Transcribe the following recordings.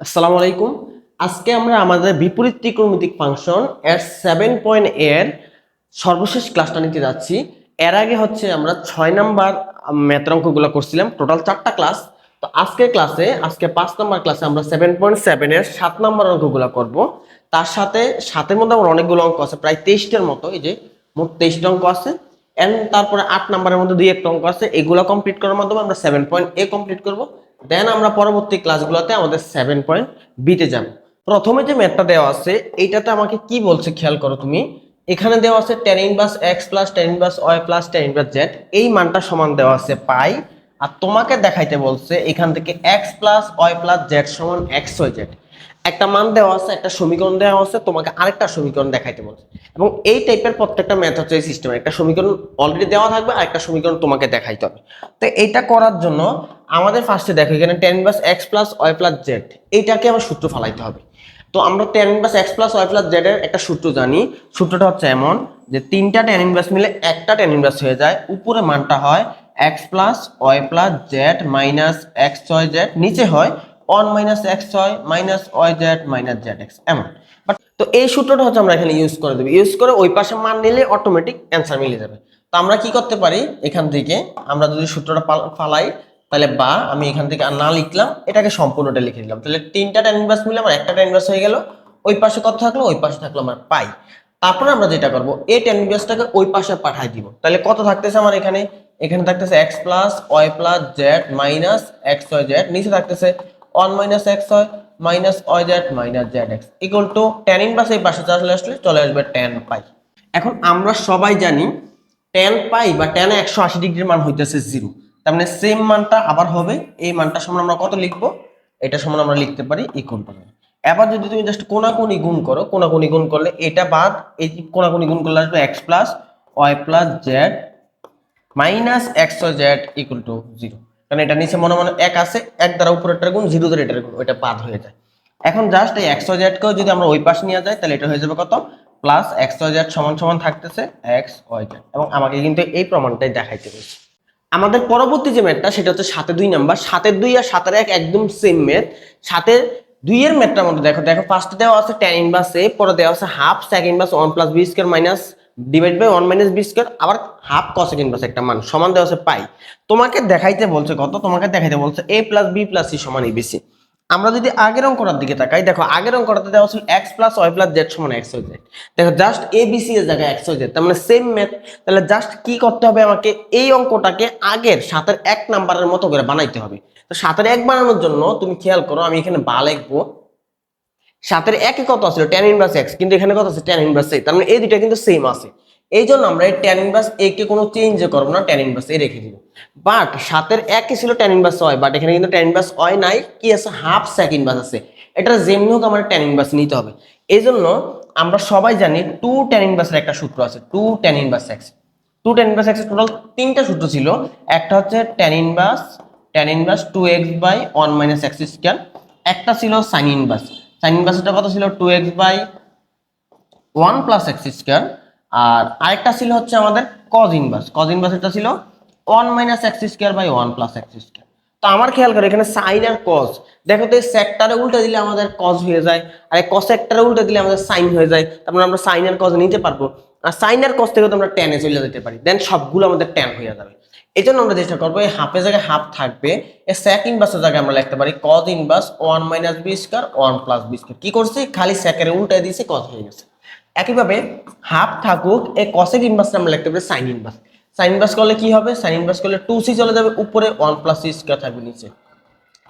আসসালামু আলাইকুম। আজকে আমরা আমাদের বিপরীত ত্রিকোণমিতিক ফাংশন এর সেভেন পয়েন্ট এর সর্বশেষ ক্লাসটা নিতে যাচ্ছি। এর আগে হচ্ছে আমরা ছয় নাম্বার ম্যাথের অঙ্কগুলো করছিলাম। টোটাল চারটা ক্লাস তো আজকের ক্লাসে আজকে পাঁচ নাম্বার ক্লাসে আমরা সেভেন পয়েন্ট সেভেনের সাত নাম্বার অঙ্কগুলো করব। তার সাথে সাথের মধ্যে আমার অনেকগুলো অঙ্ক আছে, প্রায় তেইশটার মতো, এই যে মোট তেইশটা অঙ্ক আছে। এন্ড তারপরে আট নাম্বারের মধ্যে দুই একটা অঙ্ক আছে। এগুলো কমপ্লিট করার মাধ্যমে আমরা সেভেন পয়েন্ট এ কমপ্লিট করব। দেন আমরা পরবর্তী ক্লাসগুলোতে আমাদের সেভেন পয়েন্ট বিতে যাব। প্রথমে যে ম্যাথটা দেওয়া আছে, এইটাতে আমাকে কি বলছে খেয়াল করো তুমি? এখানে দেওয়া আছে tan inverse x plus tan inverse y plus tan inverse z এই মানটা সমান দেওয়া আছে পাই। আর তোমাকে দেখাইতে বলছে এখান থেকে x plus y plus z সমান এক্স ওয়াই জেড একটা মান দেওয়া আছে, একটা সমীকরণ দেওয়া আছে, তোমাকে আরেকটা সমীকরণ দেখাইতে বলছে। এবং এই টাইপের প্রত্যেকটা ম্যাথ হচ্ছে এই সিস্টেমে একটা সমীকরণ অলরেডি দেওয়া থাকবে আর একটা সমীকরণ তোমাকে দেখাইতে হবে। তো এইটা করার জন্য আমাদের ফার্স্টে দেখো, এখানে টেন বাস x plus y plus z এইটাকে আমার সূত্র ফালাইতে হবে। তো আমরা tan inverse x plus y plus z এর একটা সূত্র জানি। সূত্রটা হচ্ছে এমন যে তিনটা টেন ইনভার্স মিলে একটা টেন ইনভার্স হয়ে যায়। উপরে মানটা হয় x plus y plus z minus x y z নিচে হয় one minus x y minus y z minus z x এমন। বাট তো এই সূত্রটা হচ্ছে আমরা এখানে ইউজ করে দেবো। ইউজ করে ওই পাশে মান নিলে অটোমেটিক অ্যান্সার মিলে যাবে। তো আমরা কি করতে পারি এখান থেকে? আমরা যদি সূত্রটা ফালাই তাহলে বা, আমি এখান থেকে আর না লিখলাম, এটাকে সম্পূর্ণটা লিখে দিলাম তাহলে তিনটা টেন ইনভার্স মিলে আমার একটা টেন ইনভার্স হয়ে গেল, ওই পাশে কত থাকল? ওই পাশে থাকল আমার পাই। তারপরে আমরা যেটা করব, এই টেন ইনভার্সটাকে ওই পাশে পাঠাই দিব। তাহলে কত থাকতেছে আমার এখানে? এখানে থাকতেছে x plus y plus z minus x y z নিচে থাকতেছে one minus x y minus y z minus z x equal to tan inverse এই পাশে চলে আসলে চলে আসবে টেন পাই এখন আমরা সবাই জানি টেন পাই বা টেন একশো আশি ডিগ্রির মান হইতেছে জিরো তার মানে সেম মানটা আবার হবে, এই মানটা সমান আমরা কত লিখব? এটা সমান আমরা লিখতে পারি ইকুয়াল টু এবার যদি তুমি জাস্ট কোনাকুনি গুণ করো, কোনাকুনি গুণ করলে এটা বাদ, এই কোনাকুনি গুণ করলে আসবে x plus y plus z minus x z equal to zero কারণ এটা নিচে মনে মনে এক আছে, এক দ্বারা উপরেরটার গুণ জিরো দ্বারা এটার গুণ বাদ হয়ে যায়। এখন জাস্ট এই এক্স জেডকেও যদি আমরা ওই পাশে নিয়ে যাই, তাহলে এটা হয়ে যাবে কত? প্লাস এক্স জেড সমান সমান থাকতেছে এক্স ওয়াই জেড এবং আমাকে কিন্তু এই প্রমাণটাই দেখাইতে হয়েছে। আমাদের পরবর্তী যে ম্যাথটা, সেটা হচ্ছে সাতে দুই নাম্বার। সাতের দুই আর সাতের এক একদম সেম ম্যাথ সাতের দুইয়ের ম্যাথটার মধ্যে দেখো। দেখো ফার্স্টে দেওয়া আছে টেন ইনভার্স এ পরে দেওয়া আছে half second inverse one plus b square minus divide by one minus b square আবার হাফ কসেক ইনভার্স একটা মান। সমান দেওয়া আছে পাই তোমাকে দেখাইতে বলছে কত? তোমাকে দেখাইতে বলছে a plus b plus c সমান এবিসি আমরা যদি আগের অঙ্কটার দিকে তাকাই, দেখো আগের অঙ্কটাতে দেওয়া ছিল x plus y plus z সমান এক্স ওয়াই জেড দেখো জাস্ট এ বি সি এর জায়গায় এক্স ওয়াই জেড তার মানে সেম ম্যাথ তাহলে জাস্ট কি করতে হবে আমাকে? এই অঙ্কটাকে আগের সাতের এক নাম্বারের মতো করে বানাইতে হবে। তো সাতের এক বানানোর জন্য তুমি খেয়াল করো, আমি এখানে বা লিখব। সাতের একে কত আছে? টেন ইনভার্স এক্স কিন্তু এখানে কত আছে? টেন ইনভার্স তার মানে এই দুইটা কিন্তু সেম আছে। এই জন্য আমরা এই টেন ইনভার্স এ কে কোনো চেঞ্জ করব না টেন ইনভার্স এ রেখে দিব। বাট সাতের একে ছিল টেন ইনভার্স ওয়াই বাট এখানে কিন্তু টেন ইনভার্স ওয়াই নাই, কি আছে? হাফ সেক ইনভার্স আছে। এটা যেমনি হোক আমার টেন ইনভার্স নিতে হবে। এই জন্য আমরা সবাই জানি টু টেন ইনভার্সের একটা সূত্র আছে two tan inverse x two tan inverse x total তিনটা সূত্র ছিল। একটা হচ্ছে tan inverse tan inverse two x by one minus x square একটা ছিল সাইন ইনভার্স সাইন ইনভার্সটা কত ছিল? Two x by one plus x square আর আরেকটা ছিল হচ্ছে আমাদের কজ ইনভার্স কজ ইনভার্স এটা ছিল one minus x square by one plus x square তো আমার খেয়াল করো, এখানে সাইন আর কজ দেখো তো এই সেক্টরে উল্টে দিলে আমাদের কজ হয়ে যায়, আর এই কস সেক্টারে উল্টে দিলে আমাদের সাইন হয়ে যায়। তারপরে আমরা সাইন আর কজ নিতে পারব। আর সাইন আর কজ থেকে তো আমরা টেনে চলে যেতে পারি। দেন সবগুলো আমাদের ট্যান হয়ে যাবে। এই জন্য আমরা চেষ্টা করব, এই হাফের জায়গায় হাফ থাকবে। এই স্যাক ইনভার্সের জায়গায় আমরা লিখতে পারি cos inverse one minus b square one plus b square কি করছি? খালি স্যাকের উল্টে দিয়েছি কজ হয়ে গেছে। একইভাবে হাফ থাকুক এই কসেক ইনভার্স আমরা লিখতে পারি সাইন ইনভার্স সাইন ইনভার্স করলে কি হবে? সাইন ইনভার্স করলে টু সি চলে যাবে, উপরে ওয়ান প্লাস সি স্কোয়ার থাকবে নিচে।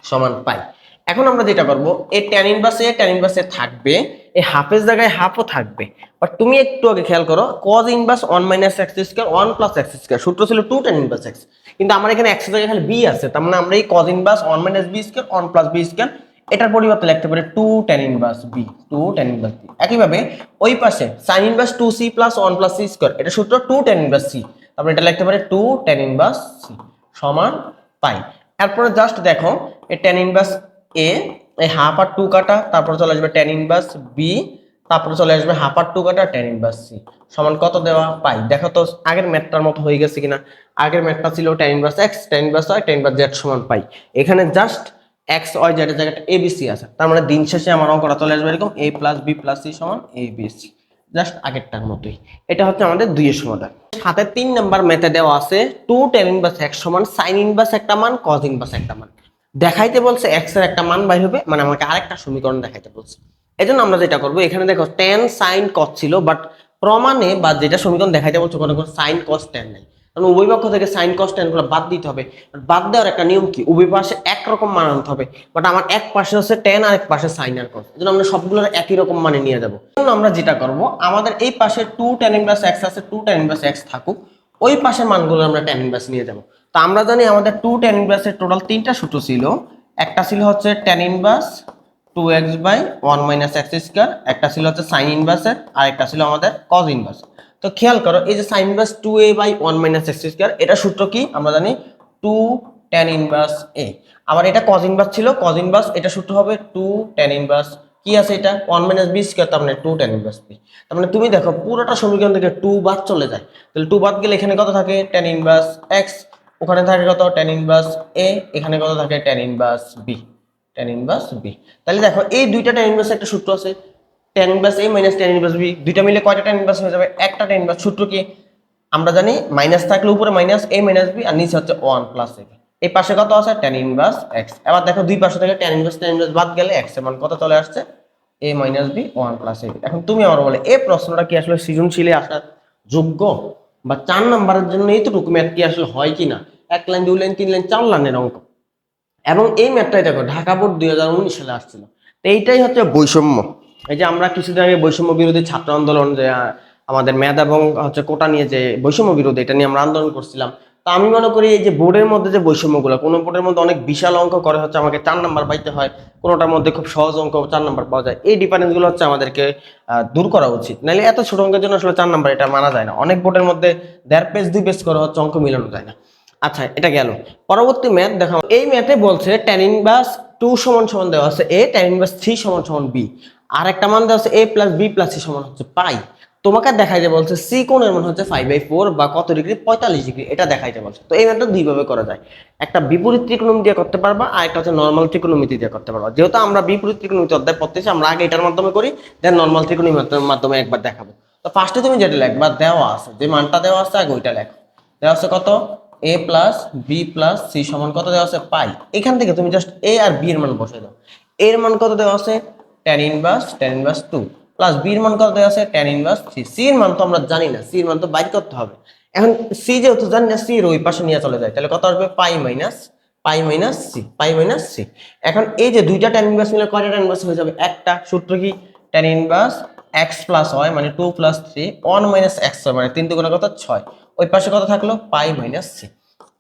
সমান পাই। এখন আমরা যেটা করব এই ট্যান ইনভার্সে ট্যান ইনভার্সে থাকবে এই হাফের জায়গায় হাফও থাকবে। বাট তুমি একটু আগে খেয়াল করো cos inverse one minus x square one plus x square সূত্র ছিল টু ট্যান ইনভার্স এক্স কিন্তু আমার এখানে এক্স জায়গায় খালি বি আছে, তার মানে আমরা এই cos inverse one minus b square one plus b square এটার পরিবর্তে লিখতে পারি two tan inverse b two tan inverse b একইভাবে ওই পাশে sine inverse two c plus one plus c square এটা সূত্র টু ট্যান ইনভার্স সি তারপরে এটা লিখতে পারি টু ট্যান ইনভার্স সি সমান পাই এরপরে জাস্ট দেখো এই ট্যান ইনভার্স এ এই হাফ আর টু কাটা তারপরে চলে আসবে ট্যান ইনভার্স বি তারপরে চলে আসবে হাফ আর টু কাটা ট্যান ইনভার্স সি সমান কত দেওয়া পাই দেখো তো আগের ম্যাথটার মতো হয়ে গেছে কিনা আগের ম্যাথটা ছিল tan inverse x tan inverse y tan inverse z সমান পাই এখানে জাস্ট এক্স ওয়াই জেড এর জায়গাটা এ বি সি আছে। তার মানে দিন শেষে আমার অঙ্কটা চলে আসবে এরকম a plus b plus c সমান এ বি সি জাস্ট আগেরটার মতোই। এটা হচ্ছে আমাদের দুইয়ের সমাধান। সাথে তিন নাম্বার মেথে দেওয়া আছে টু টেন ইনভার্স এক্স সমান সাইন ইনভার্স একটা মান কজ ইনভার্স একটা মান। দেখাইতে বলছে এক্সের একটা মান বাইর হবে মানে আমাকে আরেকটা সমীকরণ দেখাইতে বলছে। এই জন্য আমরা যেটা করব, এখানে দেখো টেন সাইন কস ছিল বাট প্রমাণে বা যেটা সমীকরণ দেখাইতে বলছে কোনো কোনো সাইন কস টেন নেই। কারণ উভয় পক্ষ থেকে সাইন কস টেনগুলো বাদ দিতে হবে। বাদ দেওয়ার একটা নিয়ম কি? উভয় পাশে একরকম মান আনতে হবে। বাট আমার এক পাশে হচ্ছে টেন আর এক পাশে সাইন আর কস এই জন্য আমরা সবগুলোর একই রকম মানে নিয়ে যাব। আমরা যেটা করব, আমাদের এই পাশে টু টেন ইনভার্স এক্স আছে টু টেন ইনভার্স এক্স থাকুক, ওই পাশের মানগুলো আমরা টেন ইনভার্স নিয়ে যাব। তো আমরা জানি আমাদের টু টেন ইনভার্সের টোটাল তিনটা সূত্র ছিল। একটা ছিল হচ্ছে tan inverse two x by one minus x square একটা ছিল হচ্ছে সাইন ইনভার্সের আর একটা ছিল আমাদের কজ ইনভার্স তো খেয়াল করো, এই যে sine inverse two a by one minus x square এটা সূত্র কি? আমরা জানি টু টেন ইনভার্স এ আবার এটা কজ ইনভার্স ছিল কজ ইনভার্স এটা সূত্র হবে টু টেন ইনভার্স কি আছে এটা? ওয়ান মাইনাস বি স্কোয়ার তার মানে টু টেন ইনভার্স বি তার মানে তুমি দেখো, পুরোটা সমীকরণ থেকে টু বাদ চলে যায়। তাহলে টু বাদ গেলে এখানে কত থাকে? টেন ইনভার্স এক্স ওখানে থাকে কত? টেন ইনভার্স এ এখানে কত থাকে? Tan inverse b tan inverse b তাহলে দেখো, এই দুইটা টেন ইনভার্স একটা সূত্র আছে। Tan inverse a minus tan inverse b দুইটা মিলে কয়টা টেন ইনভার্স হয়ে যাবে? একটা টেন ইনভার্স সূত্র কি আমরা জানি মাইনাস থাকলে উপরে মাইনাস এ মাইনাস বি আর নিচে হচ্ছে ওয়ান প্লাস এ এই পাশে কত আছে? টেন ইনভার্স এক্স এবার দেখো দুই পাশে থেকে টেন ইনভার্স টেন ইনভার্স বাদ গেলে এক্সের মান কত চলে আসছে? A minus b one plus a এখন তুমি আমার বলে, এই প্রশ্নটা কি আসলে সৃজনশীলে আসার যোগ্য? বা চার নাম্বারের জন্য এইটুকু ম্যাথ কি আসলে হয় কি না এক লাইন, দুই লাইন, তিন লাইন, চার লাইনের অঙ্ক। এবং এই ম্যাথটাই দেখো, ঢাকা বোর্ড দুই হাজার উনিশ সালে আসছিল। এইটাই হচ্ছে বৈষম্য। এই যে আমরা কিছুদিন আগে বৈষম্য বিরোধী ছাত্র আন্দোলন যে আমাদের ম্যাথ এবং হচ্ছে কোটা নিয়ে যে বৈষম্য বিরোধী, এটা নিয়ে আমরা আন্দোলন করছিলাম। তো আমি মনে করি এই যে বোর্ডের মধ্যে যে বৈষম্যগুলো, কোনো বোর্ডের মধ্যে অনেক বিশাল অঙ্ক করে হচ্ছে আমাকে চার নাম্বার পাইতে হয়, কোনোটার মধ্যে খুব সহজ অঙ্ক চার নাম্বার পাওয়া যায়। এই ডিফারেন্সগুলো হচ্ছে আমাদেরকে দূর করা উচিত। নাহলে এত ছোট অঙ্কের জন্য আসলে চার নাম্বার এটা মানা যায় না। অনেক বোর্ডের মধ্যে দেড় পেজ, দুই পেজ করে হচ্ছে অঙ্ক মিলানো যায় না। আচ্ছা এটা গেল। পরবর্তী ম্যাথ দেখো এই ম্যাথে বলছে ট্যান ইনভার্স টু সমান সমান দেওয়া আছে এ ট্যান ইনভার্স থ্রি সমান সমান বি আর একটা মান দেওয়া হচ্ছে a plus b plus c সমান হচ্ছে পাই। তোমাকে দেখাইতে বলছে সি কোণের মান হচ্ছে ফাইভ বাই ফোর বা কত ডিগ্রি পঁয়তাল্লিশ ডিগ্রি এটা দেখাইতে বলছে। তো এই ম্যাথটা দুইভাবে করা যায়। একটা বিপরীত ত্রিকোণমি দিয়ে করতে পারবা, আর একটা হচ্ছে নর্মাল ত্রিকোণমিতি দিয়ে করতে পারবা। যেহেতু আমরা বিপরীত ত্রিকোণমিতি অধ্যায় পড়তেছি, আমরা আগে এটার মাধ্যমে করি দেন নর্মাল ত্রিকোণমিতির মাধ্যমে একবার দেখাবো। তো ফার্স্টে তুমি যেটা লেখবা দেওয়া আছে, যে মানটা দেওয়া আছে, আগে ওইটা লেখো। দেওয়া আছে কত? A plus b plus c সমান কত দেওয়া আছে? পাই। এখান থেকে তুমি জাস্ট এ আর বি এর মান বসে দাও। এর মান কত দেওয়া আছে? Tan inverse tan inverse two plus b এর মান কত আছে? টেন ইনভার্স থ্রি সি এর মান তো আমরা জানি না সি এর মান তো বাইর করতে হবে। এখন সি যেহেতু জানি না সি এর ওই পাশে নিয়ে চলে যায়। তাহলে কত আসবে? Pi minus pi minus c pi minus c এখন এই যে দুইটা টেন ইনভার্স মিলে কয়টা টেন ইনভার্স হয়ে যাবে? একটা সূত্র কি? Tan inverse x plus y মানে two plus three one minus x মানে তিন দুগুণে কত? ছয়। ওই পাশে কত থাকল? পাই মাইনাস সি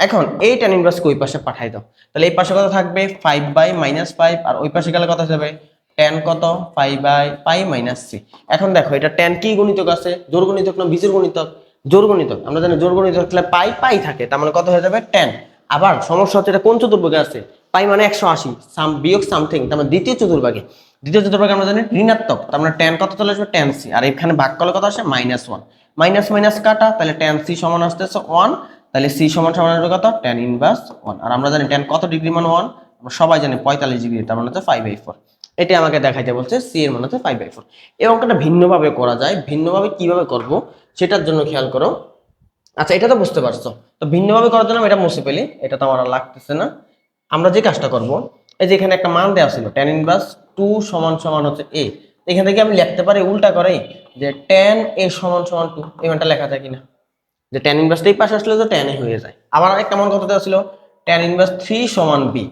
এখন এই টেন ইনভার্সকে ওই পাশে পাঠাই দাও। তাহলে এই পাশে কত থাকবে? ফাইভ বাই মাইনাস ফাইভ আর ওই পাশে গেলে হয়ে যাবে? টেন কত? Five by pi minus c এখন দেখো, এটা টেন কি গণিতক আছে? জোর গণিতক না বিজোর গণিতক? জোর গণিতক। আমরা জানি জোর গণিতক থাকলে পাই পাই থাকে। তার মানে কত হয়ে যাবে? টেন আবার সমস্যা হচ্ছে এটা কোন চতুর্ভাগে আছে? পাই মানে একশো আশি সাম বিয়োগ সামথিং তার মানে দ্বিতীয় চতুর্ভাগে। দ্বিতীয় চতুর্ভাগে আমরা জানি ঋণাত্মক, তার মানে টেন কত চলে আসবে? টেন সি আর এখানে ভাগ করলে কত আসে? মাইনাস ওয়ান মাইনাস মাইনাস কাটা, তাহলে টেন সি সমান আসতেছে ওয়ান তাহলে সি সমান সমান আসবে কত? টেন ইনভার্স ওয়ান আর আমরা জানি টেন কত ডিগ্রি মান ওয়ান আমরা সবাই জানি পঁয়তাল্লিশ ডিগ্রি তার মানে হচ্ছে ফাইভ বাই ফোর এটা আমাকে দেখাইতে বলছে সি এর মানে হচ্ছে ফাইভ বাই ফোর এই অঙ্কটা ভিন্নভাবে করা যায়, ভিন্নভাবে কীভাবে করব সেটার জন্য খেয়াল করো। আচ্ছা এটা তো বুঝতে পারছ। তো ভিন্নভাবে করার জন্য এটা মুছে ফেলি, এটা তো আমার লাগতেছে না। আমরা যে কাজটা করব, এই যে এখানে একটা মান দেওয়া ছিল টেন ইনভার্স টু সমান সমান হচ্ছে এ এখান থেকে আমি লিখতে পারি, উল্টা করে যে টেন এ সমান সমান টু এই মানটা লেখা যায় কিনা? যে টেন ইনভার্সটা এই পাশে আসলে তো এ হয়ে যায়। আবার একটা মান কত দেওয়া ছিল? টেন ইনভার্স থ্রি সমান বি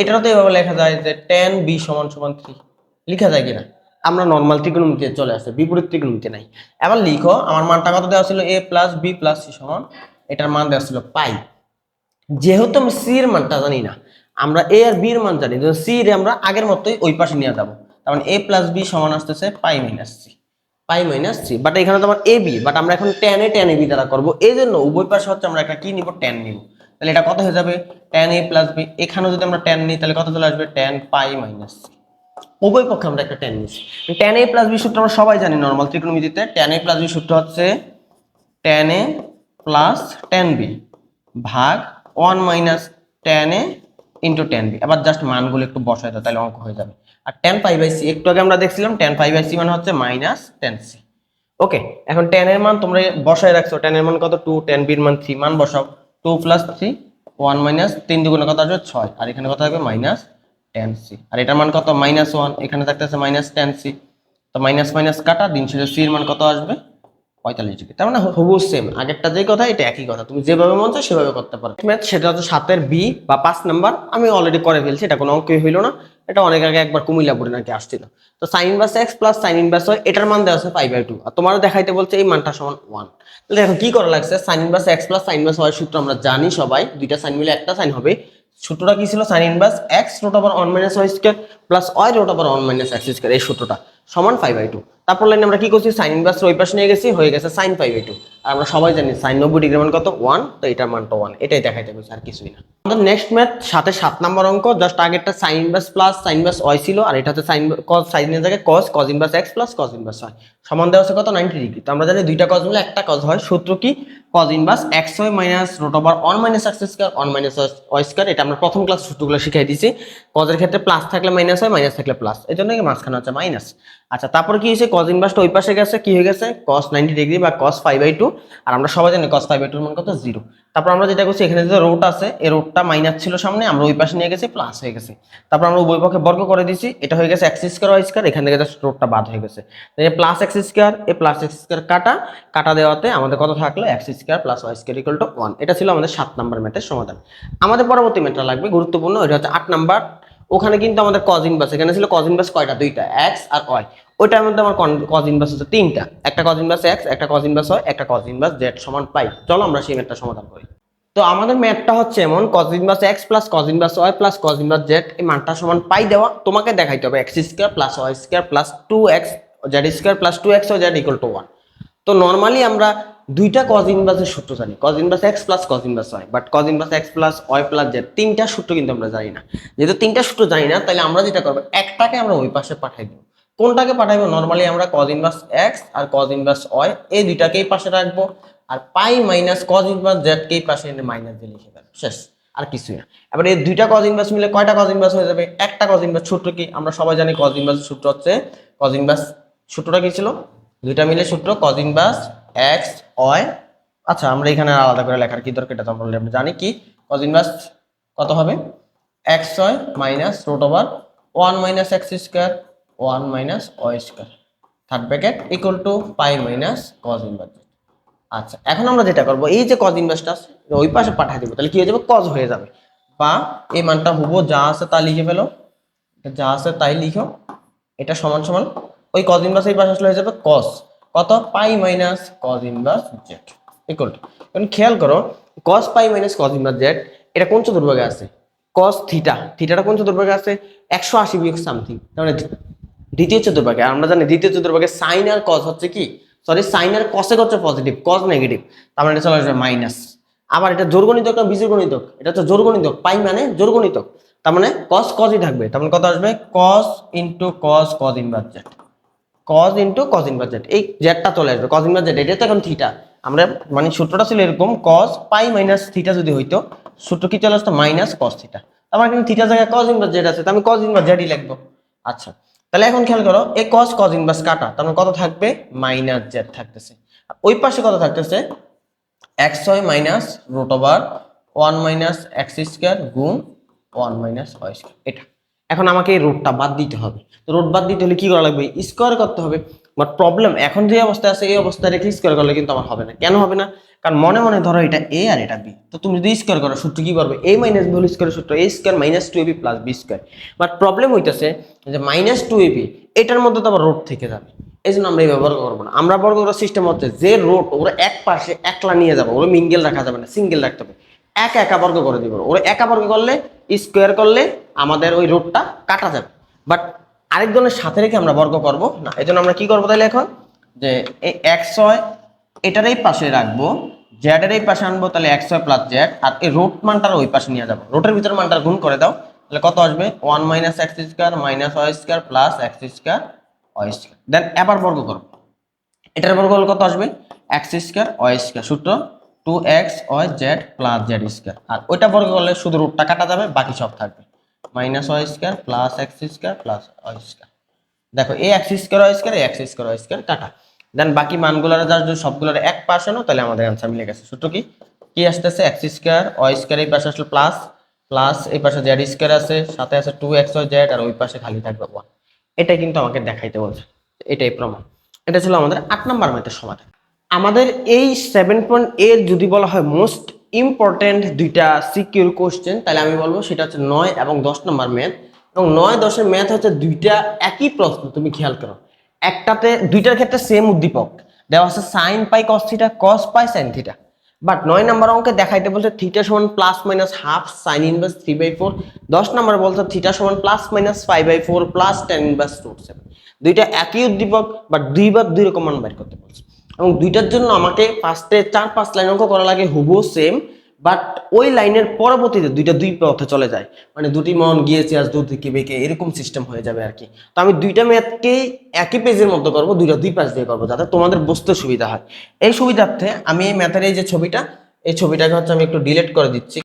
এটাও তো এভাবে লেখা যায় যে টেন বি সমান সমান থ্রি লেখা যায় কিনা? আমরা নর্মাল ত্রিকোণমিতিতে চলে আসছে, বিপরীত ত্রিকোণমিতি নাই। এবার লিখো, আমার মানটা কত দেওয়া ছিল? A plus b plus c সমান, এটার মান দেওয়া ছিল পাই যেহেতু আমি সি এর মানটা জানি না, আমরা এ আর বি এর মান জানি সি এর আমরা আগের মতোই ওই পাশে নিয়ে যাব। তার মানে এ প্লাস বি সমান আসতেছে pi minus c pi minus three but এখানে তো আমার এ বি বাট আমরা এখন tan a tan a b দ্বারা করব। এই জন্য উভয় পাশে হচ্ছে আমরা একটা কি নিব? টেন নিব। তাহলে এটা কত হয়ে যাবে? টেন এ প্লাস বি এখানেও যদি আমরা টেন নিই, তাহলে কত চলে আসবে? টেন পাই মাইনাস উভয় পক্ষে আমরা একটা টেন নিচ্ছি টেন এ প্লাস বি সূত্র আমরা সবাই জানি নর্মাল ত্রিকোণমিতিতে। টেন এ প্লাস বি সূত্র হচ্ছে tan a plus tan b ভাগ one minus tan a into tan b এবার জাস্ট মানগুলো একটু বসাই দাও, তাহলে অঙ্ক হয়ে যাবে। আর টেন ফাইভ বাই সি একটু আগে আমরা দেখছিলাম টেন ফাইভ বাই সি মানে হচ্ছে মাইনাস টেন সি ওকে এখন টেন এর মান তোমরা বসায় রাখছো। টেন এর মান কত? টু টেন বির মান থ্রি মান বসাও। Two plus three, one minus তিন দুগুণে কত আসবে? ছয়। আর এখানে কত থাকবে? Minus tan C. আর এটার মান কত? Minus one. এখানে থাকতেছে মাইনাস টেন সি। তো মাইনাস মাইনাস কাটা, দিন শেষে সির মান কত আসবে? পঁয়তাল্লিশ ডিগ্রি। তার মানে হুবু সেম আগেরটা যে কথা, এটা একই কথা। তুমি যেভাবে মন চায় সেভাবে করতে পারো। ম্যাথ সেটা হচ্ছে সাতের বি বা পাঁচ নাম্বার আমি অলরেডি করে ফেলছি, এটা কোনো অঙ্কই হইল না। এটা অনেক আগে একবার কুমিল্লা পড়ে নাকি আসছিল। তো sine inverse x plus sine inverse হয় এটার মান দেওয়া আছে ফাইভ বাই টু আর তোমারও দেখাইতে বলছে এই মানটা সমান ওয়ান তাহলে এখন কি করা লাগছে? Sine inverse x plus sine inverse হয় সূত্র আমরা জানি সবাই। দুইটা সাইন মিলে একটা সাইন হবে। সূত্রটা কি ছিল? Sine inverse x root over one minus y square plus y root over one minus x square এই সূত্রটা সমান ফাইভ বাই টু তারপর লাইনে আমরা কি করছি? সাইন ইনভার্স ওই পাশে নিয়ে গেছি, হয়ে গেছে সাইন ফাইভ টু আর আমরা সবাই জানি সাইন নব্বই ডিগ্রি মান কত? ওয়ান তো এটার মানটা ওয়ান এটাই দেখাইতে হবে আর কিছুই না। আমাদের নেক্সট ম্যাথ সাথে সাত নম্বর অঙ্ক জাস্ট আগেরটা sine inverse plus sine inverse y ছিল, আর এটাতে সাইন কজ সাইনের জায়গায় cos cos inverse x plus cos inverse হয় সমান দেওয়া আছে কত? নাইনটি ডিগ্রি তো আমরা জানি দুইটা কজ মিলে একটা কজ হয়। সূত্র কি? Cos inverse x y minus root over one minus x square one minus y square এটা আমরা প্রথম ক্লাস সূত্রগুলো শিখাই দিয়েছি। কজের ক্ষেত্রে প্লাস থাকলে মাইনাস হয় মাইনাস থাকলে প্লাস এই জন্য মাঝখানে হচ্ছে মাইনাস আচ্ছা তারপর কি হয়েছে? কজ ইনভার্সটা ওই পাশে গেছে, কি হয়ে গেছে? কস নাইনটি ডিগ্রি বা কস ফাইভ বাই টু আর আমরা সবাই জানি কস ফাইভ বাই টুর মান কত? জিরো তারপর আমরা যেটা করছি, এখানে যে রোড আছে, এই রোডটা মাইনাস ছিল সামনে, আমরা ওই পাশে নিয়ে গেছি প্লাস হয়ে গেছে। তারপর আমরা উভয় পক্ষে বর্গ করে দিয়েছি, এটা হয়ে গেছে এক্স স্কোয়ার ওয়াই স্কোয়ার এখান থেকে জাস্ট রোডটা বাদ হয়ে গেছে। Plus x square a plus x square কাটা কাটা দেওয়াতে আমাদের কত থাকল? X square plus y square equal to one এটা ছিল আমাদের সাত নাম্বার ম্যাথের সমাধান। আমাদের পরবর্তী ম্যাথটা লাগবে, গুরুত্বপূর্ণ, এটা হচ্ছে আট নাম্বার ওখানে কিন্তু আমাদের কজিন বাস এখানে ছিল কজিন বাস কয়টা? দুইটা এক্স আর ওয়াই ওইটার মধ্যে আমার কজ ইনভার্স হচ্ছে তিনটা একটা কজ ইনভার্স এক্স একটা কজ ইনভার্স হয় একটা কজ ইনভার্স জেড সমান পাই চলো আমরা সেই ম্যাথটা সমাধান করি তো আমাদের ম্যাথটা হচ্ছে এমন cos inverse x plus cos inverse y plus cos inverse z এই মানটা সমান পাই দেওয়া তোমাকে দেখাইতে হবে x square plus y square plus two x z square plus two x y z equal to one তো নর্মালি আমরা দুইটা কজ ইনভার্সের সূত্র জানি cos inverse x plus cos inverse y but cos inverse x plus y plus z তিনটা সূত্র কিন্তু আমরা জানি না যেহেতু তিনটা সূত্র জানি না তাহলে আমরা যেটা করব একটাকে আমরা ওই পাশে পাঠাই দেবো কোনটাকে পাঠাইবো নর্মালি আমরা কজ ইনভার্স এক্স আর কজ ইনভার্স ওয়াই এই দুইটাকেই পাশে রাখব আর pi minus cos inverse z কেই পাশে মাইনাস দিয়ে লিখে দেবো শেষ আর কিছুই না এবার এই দুইটা কজ ইনভার্স মিলে কয়টা কজ ইনভার্স হয়ে যাবে একটা কজ ইনভার্স সূত্র কি আমরা সবাই জানি কজ ইনভার্স সূত্র হচ্ছে কজ ইনভার্স সূত্রটা কি ছিল দুইটা মিলে সূত্র কজ ইনভার্স এক্স ওয়াই আচ্ছা আমরা এখানে আলাদা করে লেখার কি দরকার এটা তো আমরা জানি কি কজ ইনভার্স কত হবে x y minus root over one minus x square one minus y square third bracket equal to pi minus cos inverse আচ্ছা এখন আমরা যেটা করব, এই যে কজ ইনভার্সটা আছে ওই পাশে পাঠিয়ে দেবো, তাহলে কি হয়ে যাবে? কজ হয়ে যাবে। বা এই মানটা হুবো যা আছে তা লিখে ফেলো। যা আছে তাই লিখো। এটা সমান সমান। ওই কজ ইনভার্স এই পাশে আসলে হয়ে যাবে কস কত? Pi minus cos inverse z equal to এখন খেয়াল করো cos pi minus cos inverse z এটা কোন চতুর্ভাগে আছে? কস থিটা থিটাটা কোন চতুর্ভাগে আছে? একশো আশি বিয়োগ সামথিং তার মানে দ্বিতীয় চতুর্ভাগে আমরা জানি দ্বিতীয় চতুর্ভাগে সাইন আর কজ হচ্ছে কি? সরি সাইন আর কসে হচ্ছে পজিটিভ কজ নেগেটিভ তার মানে এটা চলে আসবে মাইনাস আবার এটা জোরগণিতক না বীজগণিতক এটা হচ্ছে জোরগণিতক পাই মানে জোরগণিতক তার মানে কস কজই থাকবে। তার মানে কত আসবে? Cos into cos cos inverse z cos into cos inverse z এই জেডটা চলে আসবে। কজ ইনভার্স জেড এটা তো এখন থিটা আমরা মানে সূত্রটা ছিল এরকম কস পাই মাইনাস থিটা যদি হইতো, সূত্র কি চলে আসতো? মাইনাস কস থিটা আমার কিন্তু থিটা জায়গায় কজ ইনভার্স জেড আছে। তো আমি কজ ইনভার্স জেডই লিখব। আচ্ছা। তাহলে এখন খেয়াল করো, এ কস কজ ইনভার্স কাটা, তার মানে কত থাকবে? মাইনাস জেড থাকতেছে। ওই পাশে কত থাকতেছে? X y minus root over one minus x square গুণ ওয়ান মাইনাস ওয়াই এটা। এখন আমাকে এই রুটটা বাদ দিতে হবে। তো রুট বাদ দিতে হলে কি করা লাগবে? স্কোয়ার করতে হবে। বাট প্রবলেম এখন যে অবস্থায় আছে, এই অবস্থায় রেখে স্কোয়ার করলে কিন্তু আমার হবে না। কেন হবে না? কারণ মনে মনে ধরো এটা এ আর এটা বি তো তুমি যদি স্কোয়ার করো, সূত্র কি করবে? এ মাইনাস বি স্কোয়ার সূত্র a square minus two a b plus b square but problem হইতেছে যে মাইনাস টু এ বি এটার মধ্যে তো আবার রোড থেকে যাবে। এই জন্য আমরা এই ব্যবহার করব না। আমরা বর্গ করার সিস্টেম হচ্ছে যে রোড ওরা এক পাশে একলা নিয়ে যাব। ওরা মিঙ্গেল রাখা যাবে না সিঙ্গেল রাখতে হবে। এক একা বর্গ করে দিব। ওরা একা বর্গ করলে স্কোয়ার করলে আমাদের ওই রোডটা কাটা যাবে। বাট আরেকজনের সাথে রেখে আমরা বর্গ করব। না এই জন্য আমরা কি করব তাহলে এখন? যে এই এক্স হয় এটার এই পাশে রাখব জেডের এই পাশে আনব, তাহলে এক্স ওয়াই প্লাস জেড আর এই রোট মানটার ওই পাশে নিয়ে যাব। রোটের ভিতরে মানটার গুণ করে দাও, তাহলে কত আসবে? One minus x square minus y square plus x square y square then এবার বর্গ করব। এটার বর্গ হলে কত আসবে? এক্স স্কোয়ার ওয়াই স্কোয়ার সূত্র two x y z plus z square আর ওইটা বর্গ করলে শুধু রুটটা কাটা যাবে, বাকি সব থাকবে। Minus y square plus x square plus y square দেখো এই x square y square x square y square কাটা দেন বাকি মানগুলোর যা যদি সবগুলোর এক পাশ আনো তাহলে আমাদের অ্যান্সার মিলে গেছে। সূত্র কি? কি আসতেছে? এক্স স্কোয়ার ওয়াই স্কোয়ার এই পাশে আসলে প্লাস প্লাস এই পাশে জেড স্কোয়ার আছে, সাথে আছে টু এক্স ওয়াই জেড আর ওই পাশে খালি থাকবে ওয়ান এটাই কিন্তু আমাকে দেখাইতে বলছে। এটাই প্রমাণ। এটা ছিল আমাদের আট নম্বর ম্যাথের সমাধান। আমাদের এই সেভেন পয়েন্ট এর যদি বলা হয় মোস্ট ইম্পর্টেন্ট দুইটা সিকিউর কোশ্চেন তাহলে আমি বলব সেটা হচ্ছে নয় এবং দশ নম্বর ম্যাথ এবং নয় দশের ম্যাথ হচ্ছে দুইটা একই প্রশ্ন, তুমি খেয়াল করো। একটাতে, দুইটার ক্ষেত্রে সেম উদ্দীপক। দেওয়া আছে sine pi cos theta cos pi sine theta but নয় নাম্বার অঙ্কে দেখাইতে বলছে থিটা সমান plus minus half sine inverse three by four দশ নাম্বার বলছে থিটা সমান plus minus five by four plus tan inverse root seven দুইটা একই উদ্দীপক বাট দুইবার দুই রকম মান বের করতে বলছে। এবং দুইটার জন্য আমাকে ফার্স্টে চার, পাঁচ লাইন অঙ্ক করা লাগে হুবো সেম বাট ওই লাইনের পরবর্তীতে দুইটা দুই পথে চলে যায়। মানে দুটি মন গিয়েছে, আজ দু থেকে বেঁকে, এরকম সিস্টেম হয়ে যাবে আর কি। তো আমি দুইটা ম্যাথকে একই পেজের মধ্যে করব, দুইটা দুই পাশ দিয়ে করব, যাতে তোমাদের বুঝতে সুবিধা হয়। এই সুবিধার্থে আমি এই ম্যাথের এই যে ছবিটা, এই ছবিটাকে হচ্ছে আমি একটু ডিলিট করে দিচ্ছি।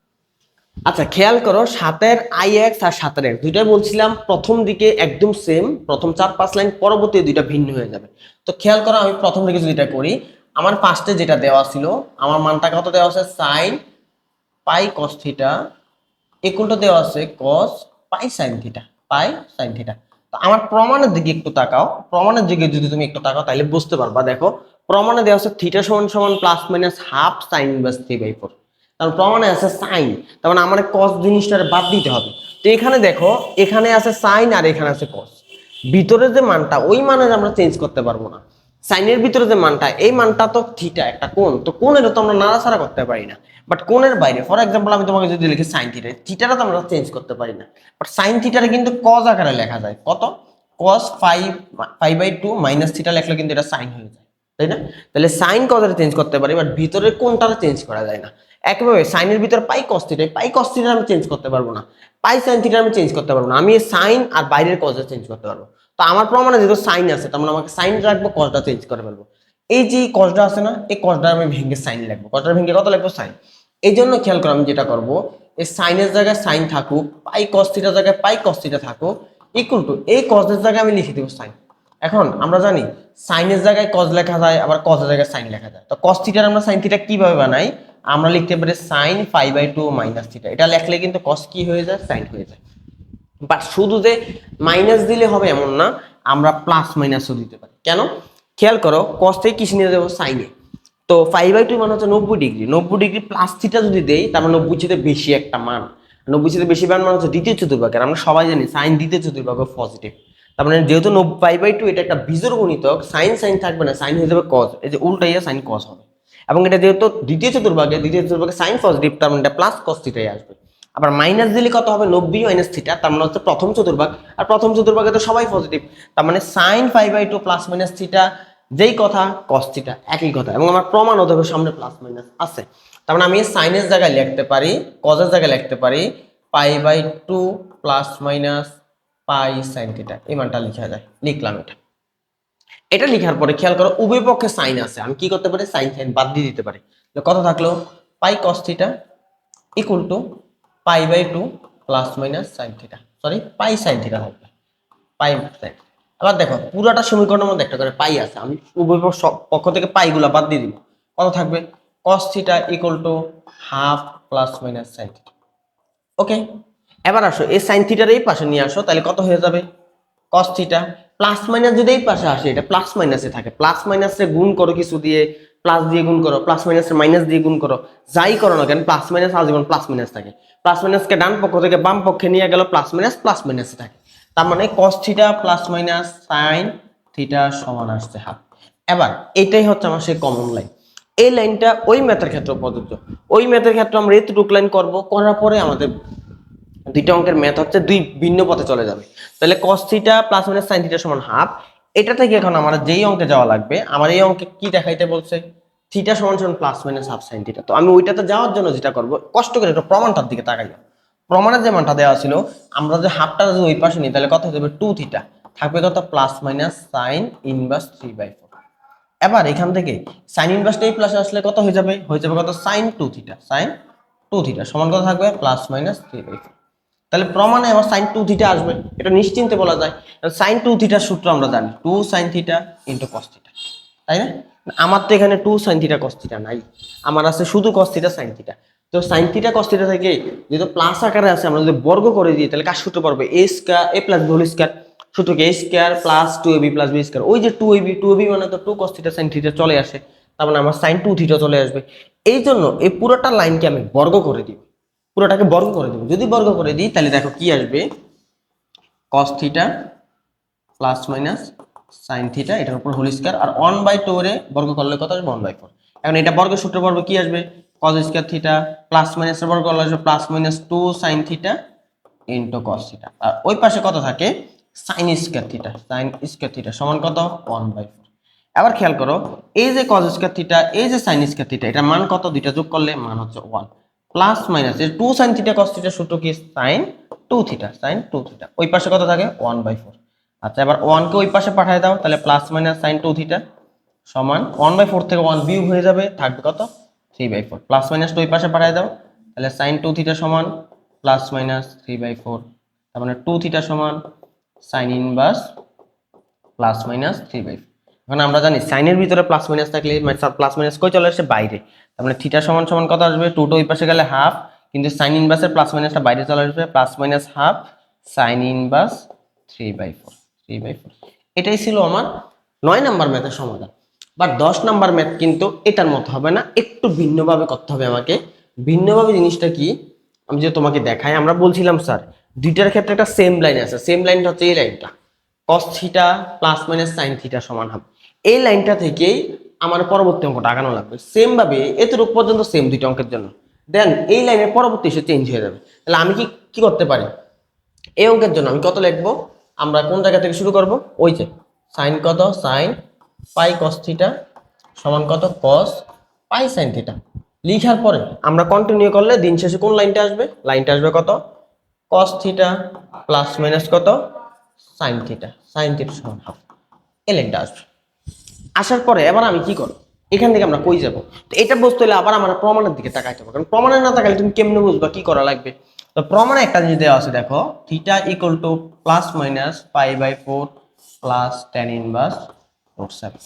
আচ্ছা খেয়াল করো, সাতের আই এক্স আর সাতের এক্স, দুইটাই বলছিলাম, প্রথম দিকে একদম সেম প্রথম চার পাঁচ লাইন পরবর্তী দুইটা ভিন্ন হয়ে যাবে। তো খেয়াল করো, আমি প্রথম দিকে যেটা করি, আমার ফার্স্টে যেটা দেওয়া ছিল, আমার মানটা কত দেওয়া আছে? সাইন পাই কস থিটা ইকুয়ালটা দেওয়া আছে cos pi sine theta pi sine theta তো আমার প্রমাণের দিকে একটু তাকাও, প্রমাণের দিকে যদি তুমি একটু তাকাও, তাহলে বুঝতে পারবা। দেখো, প্রমাণে দেওয়া আছে থিটা সমান সমান plus minus half sine inverse three by four তার প্রমাণে আছে সাইন। তার মানে আমার কস জিনিসটার বাদ দিতে হবে। তো এখানে দেখো, এখানে আছে সাইন আর এখানে আছে কস ভিতরে যে মানটা, ওই মানের আমরা চেঞ্জ করতে পারব না। সাইনের ভিতরে যে মানটা, এই মানটা তো থিটা একটা কোন তো কোণের তো আমরা নাড়াছাড়া করতে পারি না। বাট কোণের বাইরে ফর এক্সাম্পল আমি তোমাকে যদি লিখি সাইন থিটা থিটাটা তো আমরা চেঞ্জ করতে পারি না। বাট সাইন থিটারে কিন্তু কজ আকারে লেখা যায়। কত? Cos five five by two minus theta লেখলে কিন্তু এটা সাইন হয়ে যায়। তাই না? তাহলে সাইন কজের চেঞ্জ করতে পারি বাট ভিতরের কোনটারে চেঞ্জ করা যায় না। একভাবে সাইনের ভিতরে পাই কস পাই কস আমি চেঞ্জ করতে পারব না। পাই সাইন আমি চেঞ্জ করতে পারব না। আমি সাইন আর বাইরের কজের চেঞ্জ করতে পারব। তো আমার প্রমাণে যেহেতু সাইন আছে, তার মানে আমাকে সাইন রাখব কজটা চেঞ্জ করে ফেলব। এই যে কজটা আছে না, এই কজটা আমি ভেঙে সাইন লাগবো কজটা ভেঙে কত লাগবো সাইন এই জন্য খেয়াল করো, আমি যেটা করব, এই সাইনের জায়গায় সাইন থাকুক পাই কস থিটার জায়গায় পাই কস থিটা থাকুক ইকুয়াল টু এই কজের জায়গায় আমি লিখে দেবো সাইন এখন আমরা জানি সাইনের জায়গায় কজ লেখা যায়, আবার কজের জায়গায় সাইন লেখা যায়। তো কস থিটার আমরা সাইন থিটা কীভাবে বানাই? আমরা লিখতে পারি sine five by two minus theta এটা লেখলে কিন্তু কস কি হয়ে যায়? সাইন হয়ে যায়। বাট শুধু যে মাইনাস দিলে হবে এমন না, আমরা প্লাস মাইনাসও দিতে পারি। কেন? খেয়াল করো কস থেকে কিসে নিয়ে দেবো? সাইনে তো ফাইভ বাই টু মানে হচ্ছে নব্বই ডিগ্রি নব্বই ডিগ্রি প্লাস থিটা যদি দেই, তার মানে নব্বই চেয়ে বেশি একটা মান। নব্বই চেয়ে বেশি মান মানে হচ্ছে দ্বিতীয় চতুর্ভাগের। আমরা সবাই জানি সাইন দ্বিতীয় চতুর্ভাগ পজিটিভ তার মানে যেহেতু ফাইভ বাই টু এটা একটা বিজোর গণিতক সাইন সাইন থাকবে না সাইন হয়ে যাবে কজ এই যে উল্টাইয়া সাইন কজ হবে। এবং এটা যেহেতু দ্বিতীয় চতুর্ভাগে দ্বিতীয় চতুর্ভাগে সাইন পজিটিভ তার মানে এটা প্লাস কস থিটাই আসবে। আবার মাইনাস দিলে কত হবে? নব্বই মাইনাস থিটা তার মানে হচ্ছে প্রথম চতুর্ভাগ। আর প্রথম চতুর্ভাগে তো সবাই পজিটিভ তার মানে sine five by two plus minus theta যেই কথা কস থিটা একই কথা। এবং আমার প্রমাণও দেখো সামনে প্লাস মাইনাস আছে। তার মানে আমি সাইনের জায়গায় লিখতে পারি কজের জায়গায় লিখতে পারি pi by two plus minus pi sine theta এই মানটা লেখা যায়, লিখলাম এটা। এটা লেখার পরে খেয়াল করো, উভয় পক্ষে সাইন আছে। আমি কি করতে পারি? সাইন সাইন বাদ দিয়ে দিতে পারি। কত থাকল? Pi cos theta equal to pi by two plus minus sine theta sorry pi sine theta হবে। পাই সাইন আবার দেখো, পুরোটা সমীকরণের মধ্যে একটা করে পাই আছে। আমি উভয় পক্ষ থেকে পাইগুলা বাদ দিয়ে দিব। কত থাকবে? Cos theta equal to half plus minus sine theta okay এবার আসো, এই সাইন থিটার এই পাশে নিয়ে আসো, তাহলে কত হয়ে যাবে? কস থিটা প্লাস মাইনাস যদি এই পাশে আসে, এটা প্লাস মাইনাসে থাকে। প্লাস মাইনাসে গুণ করো কিছু দিয়ে, প্লাস দিয়ে গুণ করো, প্লাস মাইনাসে মাইনাস দিয়ে গুণ করো। যাই করো না কেন, প্লাস মাইনাস আজীবন প্লাস মাইনাস থাকে। প্লাস মাইনাসকে ডান পক্ষ থেকে বাম পক্ষে নিয়ে গেল, প্লাস মাইনাস, প্লাস মাইনাসে থাকে। তার মানে cos theta plus minus sine theta সমান আসছে হাফ। এবার, এটাই হচ্ছে আমার সেই কমন লাইন এই লাইনটা ওই ম্যাথের ক্ষেত্রে প্রযোজ্য ওই ম্যাথের ক্ষেত্রে আমরা এতটুকু লাইন করব, করার পরে আমাদের দুইটা অঙ্কের ম্যাথ হচ্ছে দুই ভিন্ন পথে চলে যাবে। তাহলে cos theta plus minus sine theta সমান হাফ এটা থেকে এখন আমার যেই অঙ্কে যাওয়া লাগবে, আমার এই অঙ্কে কি দেখাইতে বলছে? থিটা সমান সমান plus minus half sine theta তো আমি ওইটাতে যাওয়ার জন্য যেটা করব, কষ্ট করে একটু প্রমাণটার দিকে তাকাই প্রমাণের যে মানটা দেওয়া ছিল, আমরা যে হাফটা যদি ওই পাশে নিই, তাহলে কত হয়ে যাবে? টু থিটা থাকবে কত? Plus minus sine inverse three by four এবার এখান থেকে সাইন ইনভার্সটা এই প্লাসে আসলে কত হয়ে যাবে? হয়ে যাবে কত? Sine two theta sine two theta সমান কত থাকবে? Plus minus three by four তাহলে প্রমাণে আমার সাইন টু থিটা আসবে। এটা নিশ্চিন্তে বলা যায়। সাইন টু থিটার সূত্র আমরা জানি। Two sine theta into cos theta তাই না? আমার তো এখানে two sine theta cos theta নাই। আমার আছে শুধু কস থিটা সাইন থিটা তো সাইন থিটা কস থিটা থেকে যেহেতু প্লাস আকারে আছে, আমরা যদি বর্গ করে দিই, তাহলে কার সূত্র পারবে A square A plus whole square সূত্র কি A square plus two A B plus B square ওই যে two A B two A B মানে তো two cos theta sine theta চলে আসে। তার মানে আমার সাইন টু থিটা চলে আসবে। এই জন্য এই পুরোটা লাইনকে আমি বর্গ করে দিব পুরোটাকে বর্গ করে দেবো। যদি বর্গ করে দিই, তাহলে দেখো কি আসবে? Cos theta plus minus sine theta এটার উপর হোল স্কয়ার আর ওয়ান বাই টু এর বর্গ করলে কত আসবে? ওয়ান বাই ফোর এখন এটা বর্গের সূত্র পর্ব কি আসবে? কস স্কয়ার থিটা প্লাস মাইনাসের বর্গ করলে আসবে plus minus two sine theta into cos theta আর ওই পাশে কত থাকে? Sine square theta sine square theta সমান কত? ওয়ান বাই ফোর এবার খেয়াল করো, এই যে কস স্কয়ার থিটা এই যে সাইন স্কয়ার থিটা এটার মান কত? দুইটা যোগ করলে মান হচ্ছে ওয়ান প্লাস মাইনাস, এই two sine theta cos theta সূত্র কি? Sine two theta sine two theta ওই পাশে কত থাকে? ওয়ান বাই ফোর আচ্ছা এবার ওয়ানকে ওই পাশে পাঠিয়ে দাও, তাহলে plus minus sine two theta সমান ওয়ান বাই ফোর থেকে ওয়ান বিয়োগ হয়ে যাবে, থাকবে কত? Three by four plus minus ওই পাশে পাঠিয়ে দাও, তাহলে সাইন টু থিটা সমান plus minus three by four তার মানে টু থিটা সমান sine inverse plus minus three by four এখন আমরা জানি সাইনের ভিতরে প্লাস মাইনাস থাকলে প্লাস মাইনাস কই চলে আসে? বাইরে। তার মানে থিটা সমান সমান কত আসবে? টুটো ওই পাশে গেলে হাফ কিন্তু সাইন ইনভার্সের প্লাস মাইনাসটা বাইরে চলে আসবে plus minus half sine inverse three by four three by four এটাই ছিল আমার নয় নাম্বার ম্যাথের সমাধান। বাট দশ নাম্বার ম্যাথ কিন্তু এটার মতো হবে না, একটু ভিন্নভাবে করতে হবে আমাকে। ভিন্নভাবে জিনিসটা কি? আমি যে তোমাকে দেখাই, আমরা বলছিলাম স্যার দুইটার ক্ষেত্রে একটা সেম লাইন আছে। সেম লাইনটা হচ্ছে এই লাইনটা cos theta plus minus sine theta সমান হবে। এই লাইনটা থেকেই আমার পরবর্তী অঙ্কটা আগানো লাগবে। সেম ভাবে এতটুকু পর্যন্ত সেম দুইটা অঙ্কের জন্য। দেন এই লাইনের পরবর্তী এসে চেঞ্জ হয়ে যাবে। তাহলে আমি কি কি করতে পারি? এই অঙ্কের জন্য আমি কত লিখব? আমরা কোন জায়গা থেকে শুরু করব? ওই যে সাইন কত? সাইন পাই কস থিটা সমান কত? কস পাই সাইন থিটা লিখার পরে আমরা কন্টিনিউ করলে দিন শেষে কোন লাইনটা আসবে? লাইনটা আসবে কত? কস থিটা প্লাস মাইনাস কত? সাইন থিটা সাইন থিটা সমান হাফ এই লাইনটা আসবে। আসার পরে এবার আমি কি করব? এখান থেকে আমরা কই যাব? তো এটা বুঝতে হলে আবার আমরা প্রমাণের দিকে তাকাইতে হবে। কারণ প্রমাণে না তাকালে তুমি কেমনে বুঝবা কি করা লাগবে? তো প্রমাণে একটা জিনিস দেওয়া আছে, দেখো theta equal to plus minus pi by four plus tan inverse four seven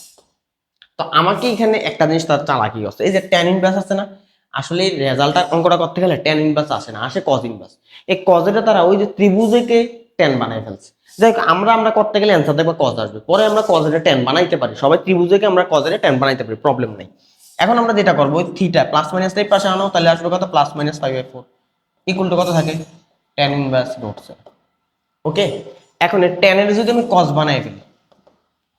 তো আমাকে এখানে একটা জিনিস তার চালাকি আছে এই যে টেন ইনভার্স আছে না, আসলে রেজাল্টটা অঙ্কটা করতে গেলে টেন ইনভার্স আসে না, আসে কজ ইনভার্স এই কজেটা তারা ওই যে ত্রিভুজকে টেন বানাই ফেলছে। যাই হোক আমরা আমরা করতে গেলে অ্যান্সার দেখব কজ আসবে। পরে আমরা কজের টেন বানাইতে পারি। সবাই ত্রিভুজকে আমরা কজের টেন বানাইতে পারি প্রবলেম নেই। এখন আমরা যেটা করব থিটা প্লাস মাইনাস এই পাশে আনো, তাহলে আসবে কত? Plus minus five by four equal to কত থাকে? টেন ইনভার্স সেভেন ওকে এখন টেনের যদি আমি কজ বানাই ফেলি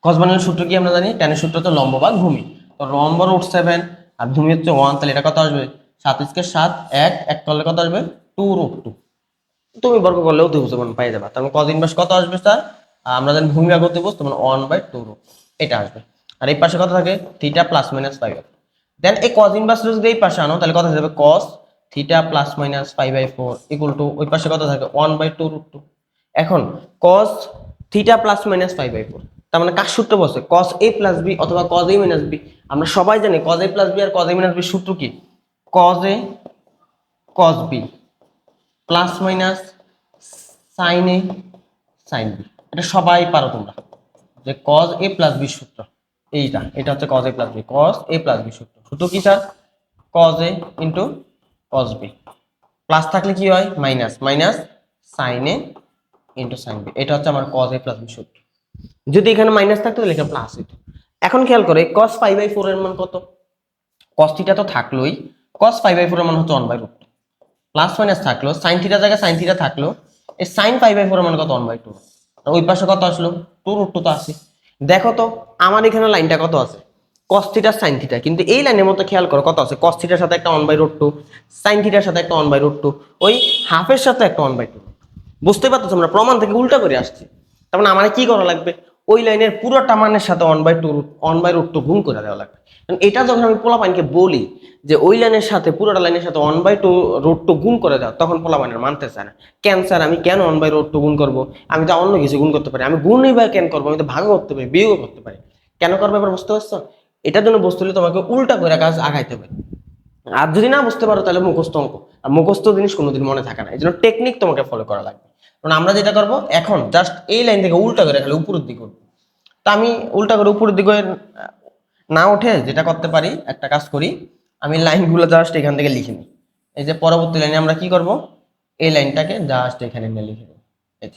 কজ বানানোর সূত্র কি আমরা জানি? টেনের সূত্র তো লম্ব বা ভূমি। তো লম্ব রুট সেভেন আর ভূমি হচ্ছে ওয়ান তাহলে এটা কত আসবে? সাত সাত, এক এক করলে কত আসবে? টু রুট টু তুমি বর্গ করলেও ত্রিভুজ মান পাই যাবা। তার মানে কজ ইনভার্স কত আসবে স্যার আমরা জানি ভূমিকা করতে ত্রিভুজ তোমার ওয়ান বাই টু রুট এটা আসবে। আর এই পাশে কত থাকে theta plus minus five then এই কজ ইনভার্স যদি এই পাশে আনো, তাহলে কত হয়ে যাবে cos theta plus minus five by four equal to ওই পাশে কত থাকে one by two root two এখন cos theta plus minus five by four তার মানে কার সূত্র বসে কস এ প্লাস বি অথবা কজ এ মাইনাস বি আমরা সবাই জানি কজ এ প্লাস বি আর কজ এ মাইনাস বি সূত্র কি? Cos A cos B plus, minus, sine A, sine B. এটা সবাই পারো তোমরা। যে কজ এ প্লাস বি সূত্র। এইটা, এটা হচ্ছে cos A plus B cos A plus B সূত্র। সূত্র কি sir cos A into cos B plus থাকলে কি হয়? Minus minus sine A into sine B এটা হচ্ছে আমার কজ এ প্লাস বি সূত্র। যদি এখানে মাইনাস থাকতো, তাহলে এখানে প্লাস হইতো। এখন খেয়াল করে কস ফাইভ বাই ফোর এর মান কত? কস থিটা তো থাকলোই। কস ফাইভ বাই ফোর এর মান হচ্ছে one by root plus minus থাকল সাইন থিটা জায়গায় সাইন থিটা থাকল, এই সাইন ফাইভ বাই ফোর মান কত ওয়ান বাই টু ওই পাশে কত আসলো? টু রুট টু তো আসে দেখো তো, আমার এখানে লাইনটা কত আছে? কস থিটা সাইন থিটা কিন্তু এই লাইনের মতো খেয়াল করো কত আছে? কস থিটার সাথে একটা one by root two sine থিটার সাথে একটা ওয়ান বাই রুট টু ওই হাফের সাথে একটা ওয়ান বাই টু বুঝতে পারতো আমরা প্রমাণ থেকে উল্টা করে আসছি। তার মানে আমার কি করা লাগবে? ওই লাইনের পুরোটা মানের সাথে one by two root one by root two গুণ করে দেওয়া লাগবে। কারণ এটা যখন আমি পোলাপাইনকে বলি যে ওই লাইনের সাথে, পুরোটা লাইনের সাথে one by two root two গুণ করে দাও, তখন পোলাপাইনের মানতে চায় না। কেন স্যার, আমি কেন ওয়ান বাই রুট টু গুণ করব? আমি তো অন্য কিছু গুণ করতে পারি। আমি গুণই বা কেন করব? আমি তো ভাগও করতে পারি, বিয়োগও করতে পারি। কেন করব এবার বুঝতে পারছ? এটার জন্য বুঝতে হলে তোমাকে উল্টা করে কাজ আগাইতে হবে। আর যদি না বুঝতে পারো, তাহলে মুখস্থ অঙ্ক। আর মুখস্থ জিনিস কোনোদিন মনে থাকে না। এই জন্য টেকনিক তোমাকে ফলো করা লাগবে। কারণ আমরা যেটা করব, এখন জাস্ট এই লাইন থেকে উল্টা করে খালি উপরের দিকে উঠবো। তা আমি উল্টা করে উপরের দিকে, না উঠে যেটা করতে পারি, একটা কাজ করি, আমি লাইনগুলো জাস্ট এখান থেকে লিখে নিই। এই যে পরবর্তী লাইনে আমরা কি করব? এই লাইনটাকে জাস্ট এখানে নিয়ে লিখে দেবো এই।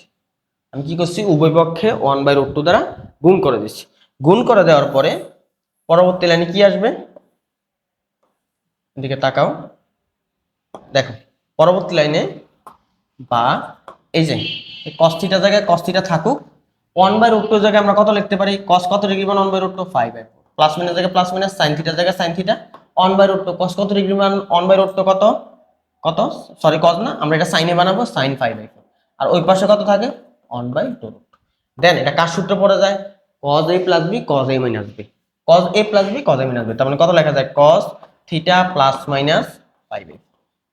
আমি কি করছি? উভয় পক্ষে ওয়ান বাই রুট টু দ্বারা গুণ করে দিচ্ছি। গুণ করে দেওয়ার পরে পরবর্তী লাইনে কি আসবে? এদিকে তাকাও। দেখো, পরবর্তী লাইনে বা এই যে কস্তিটা জায়গায় কস্তিটা থাকুক ওয়ান বাই রুট টু জায়গায় আমরা কত লিখতে পারি? কস কত ডিগ্রি মান one by root two five by four plus minus জায়গায় প্লাস মাইনাস সাইন থিটার জায়গায় sine theta one by root two cos কত ডিগ্রি মান? ওয়ান বাই রুট টু কত? কত? সরি কস না, আমরা এটা সাইনে বানাবো সাইন ফাইভ বাই ফোর আর ওই পাশে কত থাকে? One by two root then এটা কার সূত্র পড়ে যায়? Cos A plus B cos A minus B cos A plus B cos A minus B তার মানে কত লেখা যায়? Cos theta plus minus five A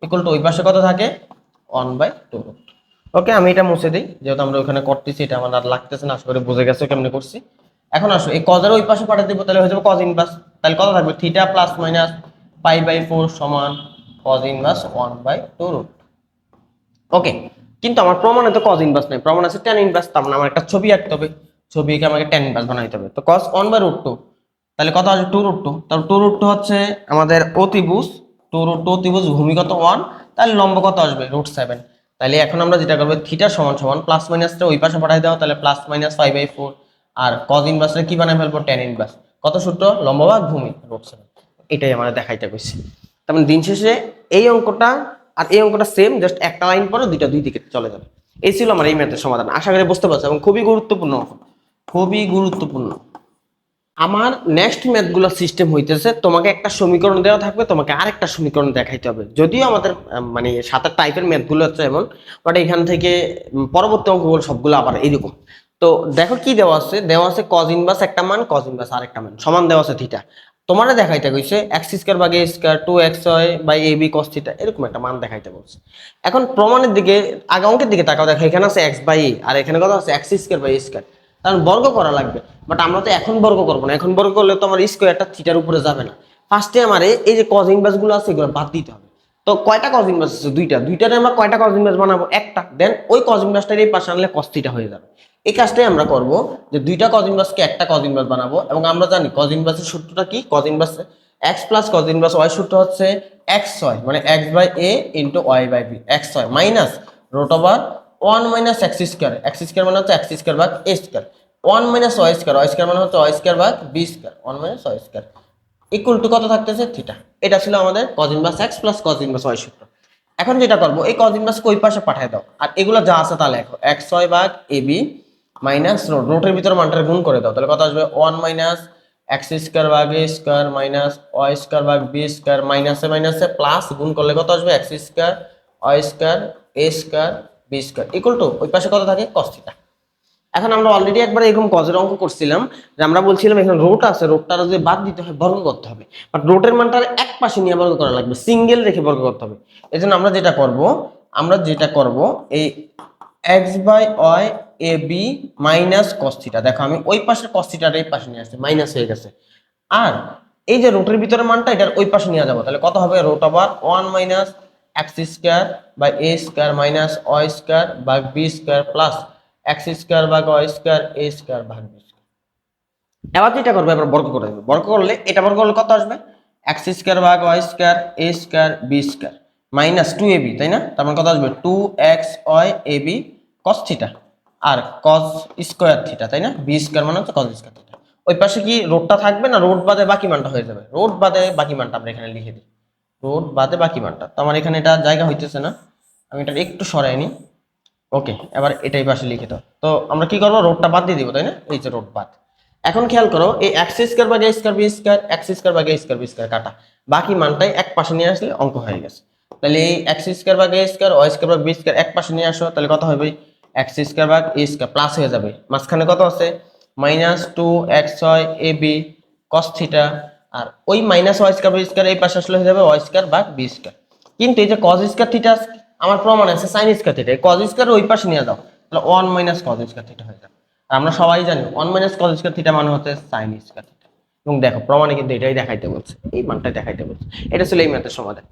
equal to ওই পাশে কত থাকে? ওয়ান বাই টু ওকে আমি এটা মুছে দিই, যেহেতু আমরা ওখানে করতেছি, এটা আমার আর লাগতেছে না, আশা করি বুঝে গেছে কেমনে করছি। এখন আসো, এই কজের ওই পাশে পাঠিয়ে দিব, তাহলে হয়ে যাবে কজ ইনভার্স তাহলে কত থাকবে? Theta plus minus pi by four সমান cos inverse one by two root okay কিন্তু আমার প্রমাণে তো কজ ইনভার্স নেই, প্রমাণ আছে ট্যান ইনভার্স তার মানে আমার একটা ছবি আঁকতে হবে। ছবি এঁকে আমাকে ট্যান ইনভার্স বানাইতে হবে। তো cos one by root two তাহলে কত আসবে? টু রুট টু তাহলে টু রুট টু হচ্ছে আমাদের অতিভুজ। টু রুট টু অতিভুজ ভূমিগত ওয়ান তাহলে লম্ব কত আসবে? রুট সেভেন তাহলে এখন আমরা যেটা করব থিটা সমান সমান প্লাস মাইনাসটা ওই পাশে পাঠাই দাও, তাহলে plus minus five by four R cos ইনভার্সটা কি বানাই ফেলব? টেন ইনভার্স কত সূত্র? লম্ব ভাগ ভূমি রুট সেভেন এটাই আমরা দেখাইতে কইছি তার মানে দিন শেষে এই অঙ্কটা আর এই অঙ্কটা সেম জাস্ট একটা লাইন পরে দুইটা দুই দিকে চলে যাবে। এই ছিল আমার এই ম্যাথের সমাধান। আশা করি বুঝতে পারছ এবং খুবই গুরুত্বপূর্ণ খুবই গুরুত্বপূর্ণ। আমার নেক্সট ম্যাথগুলো সিস্টেম হইতেছে, তোমাকে একটা সমীকরণ দেওয়া থাকবে, তোমাকে আরেকটা সমীকরণ দেখাইতে হবে। যদিও আমাদের মানে সাতের টাইপের ম্যাথগুলো হচ্ছে এমন বাট এখান থেকে পরবর্তী অঙ্কগুলো সবগুলো আবার এইরকম। তো দেখো কি দেওয়া আছে? দেওয়া আছে কজ ইনভার্স একটা মান কজ ইনভার্স আরেকটা মান। সমান দেওয়া আছে থিটা তোমার দেখাইতে কইছে এক্স স্কোয়ার বা A square two X Y by A B cos theta এরকম একটা মান দেখাইতে বলছে। এখন প্রমাণের দিকে, আগে অঙ্কের দিকে তাকাও দেখো, এখানে আছে এক্স বাই আর এখানে কত আছে এক্স স্কোয়ার বাই স্কোয়ার কারণ বর্গ করা লাগবে। বাট আমরা তো এখন বর্গ করব না। এখন বর্গ করলে তো আমার স্কোয়ারটা থিটার উপরে যাবে না। ফার্স্টে আমার এই যে কজ ইনভার্সগুলো আছে, এগুলো বাদ দিতে হবে। তো কয়টা কজ ইনভার্স আছে? দুইটা। দুইটাতে আমরা কয়টা কজ ইনভার্স বানাবো? একটা। দেন ওই কজ ইনভার্সটার এই পাশে আনলে কস থিটা হয়ে যাবে। এই কাজটাই আমরা করব যে দুইটা কজ ইনভার্সকে একটা কজ ইনভার্স বানাবো। এবং আমরা জানি কজ ইনভার্সের সূত্রটা কি? Cos inverse X plus cos inverse Y সূত্র হচ্ছে এক্স ছয় মানে X by A into Y by B X ছয় minus root over one minus X square X square মানে হচ্ছে এক্স স্কোয়ার ভাগ A square one minus Y square Y square মানে হচ্ছে ওয়াই স্কোয়ার ভাগ B square one minus Y square equal to কত থাকতেছে? Theta এটা ছিল আমাদের cos inverse X plus cos inverse Y সূত্র। এখন যেটা করব, এই কজ ইনভার্স ওই পাশে পাঠিয়ে দাও? আর এগুলো যা আছে তা লেখো। এক্স ছয় ভাগ এ বি মাইনাস রোড রোটের ভিতরে মানটার গুণ করে দাও। তাহলে কত আসবে? ওয়ান মাইনাস এক্স স্কোয়ার ভাগ A square minus Y square ভাগ বি স্কোয়ার মাইনাসে মাইনাসে প্লাস গুণ করলে কত আসবে? X square Y square A square B square equal to ওই পাশে কত থাকে? কস এখন আমরা অলরেডি একবার এরকম কজের অঙ্ক করছিলাম, যে আমরা বলছিলাম এখানে রোট আছে রোটটার যদি বাদ দিতে হয়, বর্গ করতে হবে। বাট রোটের মানটার এক পাশে নিয়ে বর্গ করা লাগবে সিঙ্গেল রেখে বর্গ করতে হবে। এই জন্য আমরা যেটা করব, আমরা যেটা করব, এই X by Y A B minus cos theta দেখো, আমি ওই পাশের কস্তিটার এই পাশে নিয়ে আসছি মাইনাস হয়ে গেছে। আর এই যে রোটের ভিতরে মানটা, এটার ওই পাশে নিয়ে যাব। তাহলে কত হবে? রোট আবার one minus X square by A square minus Y square by B square plus X square ভাগ ওয়াই স্কোয়ার এ স্কোয়ার ভাগ বি স্কোয়ার এবার যেটা করবে, এবার বর্গ করে দেবে। বর্গ করলে এটা বর্গ করলে কত আসবে? এক্স স্কোয়ার ভাগ Y square A square B square minus two A B তাই না? তার মানে কত আসবে? Two X Y A B cos theta R cos square theta তাই না? বি স্কোয়ার মানে হচ্ছে কস স্কোয়ার থিটা ওই পাশে কি রোডটা থাকবে না? রোড বাদে বাকি মানটা হয়ে যাবে। রোড বাদে বাকি মানটা আমরা এখানে লিখে দিই। রোড বাদে বাকি মানটা। তো আমার এখানে এটা জায়গা হইতেছে না। আমি এটা একটু সরাই নিই ওকে এবার এটাই পাশে লিখে দাও। তো আমরা কি করব? রোডটা বাদ দিয়ে দিব, তাই না? এই যে রোড বাদ। এখন খেয়াল করো, এই এক্স স্কোয়ার বা square B square X square বা স্কোয়ার বি স্কোয়ার কাটা। বাকি মানটাই এক পাশে নিয়ে আসলে অঙ্ক হয়ে গেছে। তাহলে এই এক্স স্কোয়ার বা স্কোয়ার ওয়াই স্কোয়ার বা বি স্কোয়ার এক পাশে নিয়ে আসো, তাহলে কত হবে? এক্স স্কোয়ার বা এ স্কোয়ার প্লাস হয়ে যাবে। মাঝখানে কত আছে? মাইনাস টু এক্স ছয় এ বি কস থিটা আর ওই minus Y square B square এই পাশে আসলে হয়ে যাবে ওয়াই স্কোয়ার বা বি স্কোয়ার কিন্তু এই যে কজ স্কোয়ার থিটা আমার প্রমাণ আছে sine square theta cos square ওই পাশে নিয়ে যাও, তাহলে one minus cos square theta হয়ে যাবে। আমরা সবাই জানি one minus cos square theta মানে হচ্ছে সাইন স্কোয়ার থিটা এবং দেখো, প্রমাণে কিন্তু এটাই দেখাইতে বলছে। এই মানটা দেখাইতে বলছে। এটা ছিল এই ম্যাথের সমাধান।